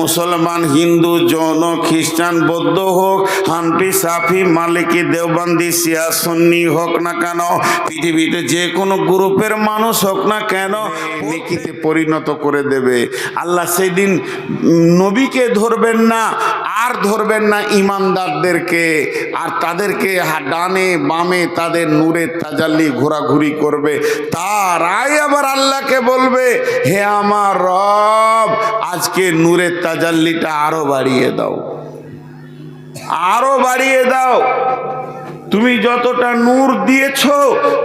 মুসলমান, হিন্দু, জৈন, খ্রিস্টান, বৌদ্ধ হোক হানপি সাফি, মালিকি, দেওবন্দি সিয়া সন্নি হোক না কেন, পৃথিবীতে যে কোনো গ্রুপের মানুষ হোক না কেন, নেকিতে পরিণত করে দেবে। আল্লাহ সেদিন নবীকে ধরবেন না আর ধরবেন না ইমানদারদেরকে, আর তাদেরকে ডানে বামে তাদের নূরের তাজাল্লি ঘোরাঘুরি করবে। তারাই আবার আল্লাহকে বলবে, হে আমার রব, আজকে নূরের তাজাল্লিটা আরও বাড়িয়ে দাও। আরও বাড়িয়ে দাও। তুমি যতটা নূর দিয়েছ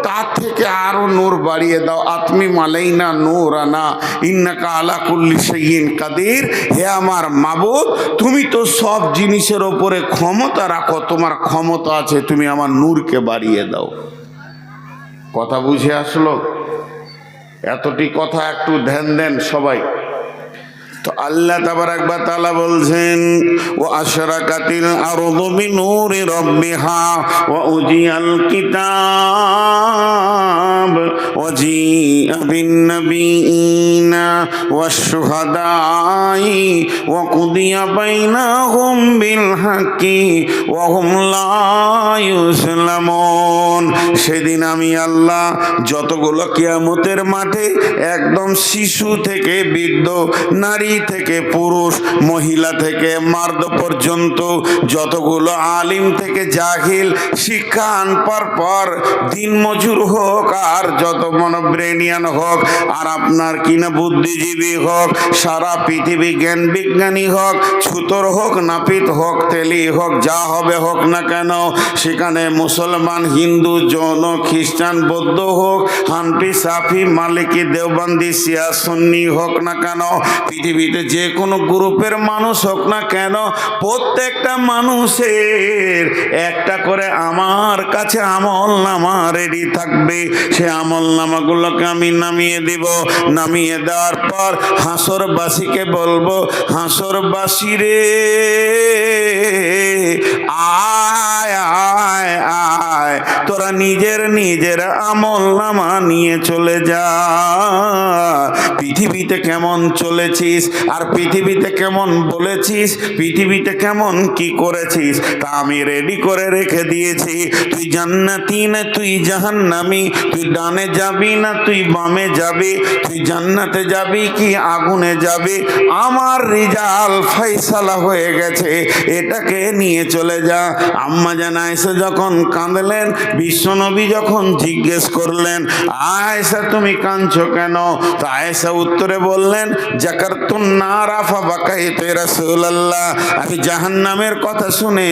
তার থেকে আরও নূর বাড়িয়ে দাও। আত্মি মালাইনা নূর আনা ইন্নাকা আলা কুল্লি সাইয়িন কাদির। হে আমার মাবুদ, তুমি তো সব জিনিসের ওপরে ক্ষমতা রাখো, তোমার ক্ষমতা আছে, তুমি আমার নূরকে বাড়িয়ে দাও। কথা বুঝে আসলো? এতটি কথা একটু ধ্যান দেন সবাই। তো আল্লাহ তাবার একবার তালা বলছেন, ও আশরা কাতিল আশরাকাতিল আরদু বিনূরি রাব্বিহা ও উজিয়াল কিতাব। শুহাদাই ওয়া কুদিয়া বাইনাহুম বিল হাক্কি ওয়া হুম লা ইউসলামুন সেদিন আমি আল্লাহ যতগুলো কিয়ামতের মাঠে একদম শিশু থেকে বৃদ্ধ, নারী থেকে পুরুষ, মহিলা থেকে মার্দ পর্যন্ত যতগুলো আলিম থেকে জাহিল শিক্ষা আনপার পর দিন মজুর হোক আর যত মনোব্রেনিয়ান হোক আর আপনার কিনা বুদ্ধিজীবী হোক, সারা পৃথিবী জ্ঞান বিজ্ঞানী হোক, ছুতর হোক, নাপিত হোক, তেলি হোক, যা হবে হোক না কেন, সেখানে মুসলমান, হিন্দু, জৈন, খ্রিস্টান, বৌদ্ধ হোক, হানফি, সাফি, মালিকি, দেওবন্দি সিয়া সুন্নি হোক না কেন, পৃথিবীতে যে কোনো গ্রুপের মানুষ হোক না কেন, প্রত্যেকটা মানুষের একটা করে আমার কাছে আমল নামা রেডি থাকবে। সে আমল নামাগুলোকে আমি নামিয়ে দিব। নামিয়ে দেওয়ার পর হাঁসরবাসীকে বলব হাঁসরবাসী রে। নিজের নিজের আমল নামা নিয়ে চলে যা। পৃথিবীতে কেমন চলেছিস আর পৃথিবীতে কেমন বলেছিস? পৃথিবীতে কেমন কি করেছিস? তা আমি রেডি করে রেখে দিয়েছি। তুই জান্নাতি না, তুই জাহান্নামি। তুই ডানে যাবি না, তুই বামে যাবি। তুই জান্নাতে যাবি কি আগুনে যাবি? আমার রিজাল ফাইসালা হয়ে গেছে। এটাকে নিয়ে চলে যা। আম্মা জানা এসে যখন কাঁদলেন বিশ্বনবী যখন জিজ্ঞেস করলেন, আয়েশা, তুমি কাঁদছো কেন? তো আয়েশা উত্তরে বললেন জাকার তুন না রাফা বাকাই তো রাসূলুল্লাহ। আমি জাহান্নামের কথা শুনে,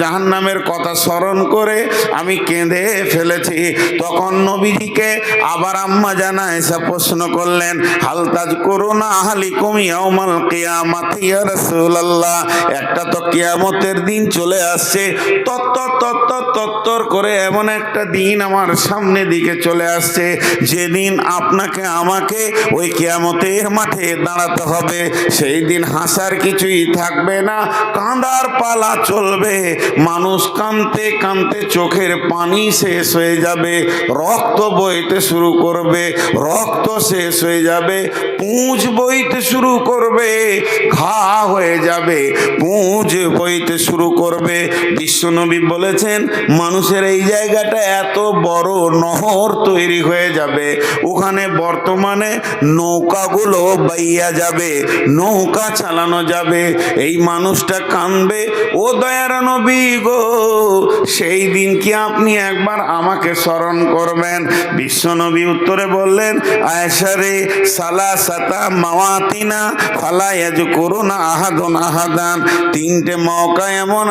জাহান্নামের কথা স্মরণ করে আমি কেঁদে ফেলেছি। তখন নবীজিকে আবার আম্মা জানা এসা প্রশ্ন করলেন হালতাজ করুনা আহালি কমিয়াউমাল কিয়ামাতি ইয়া রাসূলুল্লাহ? একটা তো কিয়ামতের দিন চলে আসছে, তত্তর তত্তর তত্তর করে এমন একটা দিন আমার সামনে দিকে চলে আসছে। যেদিন আপনাকে আমাকে ওই কেয়ামতের মাঠে দাঁড়াতে হবে, সেই দিন হাসার কিছুই থাকবে না। কাঁদার পালা চলবে। মানুষ কাঁদতে কাঁদতে চোখের পানি শেষ হয়ে যাবে। রক্ত বইতে শুরু করবে। রক্ত শেষ হয়ে যাবে। পুঁজ বইতে শুরু করবে। ঘা হয়ে যাবে। পুঁজ বইতে শুরু করবে। বিশ্বনবী বলেছেন, মানুষের এই জায়গাটা এত বড় নহর তৈরি হয়ে যাবে। ওখানে বর্তমানে নৌকাগুলো বাইয়া যাবে, নৌকা চালানো যাবে। এই মানুষটা কানবে ও দয়ার নবী গো, সেই দিন কি আপনি একবার আমাকে স্মরণ করবেন? বিশ্বনবী উত্তরে বললেন আয়সারে সালা সাতা মাওয়াতিনা ফালা ইয়াজ করুনা আহাদন আহাদান। তিনটে মৌকা এমন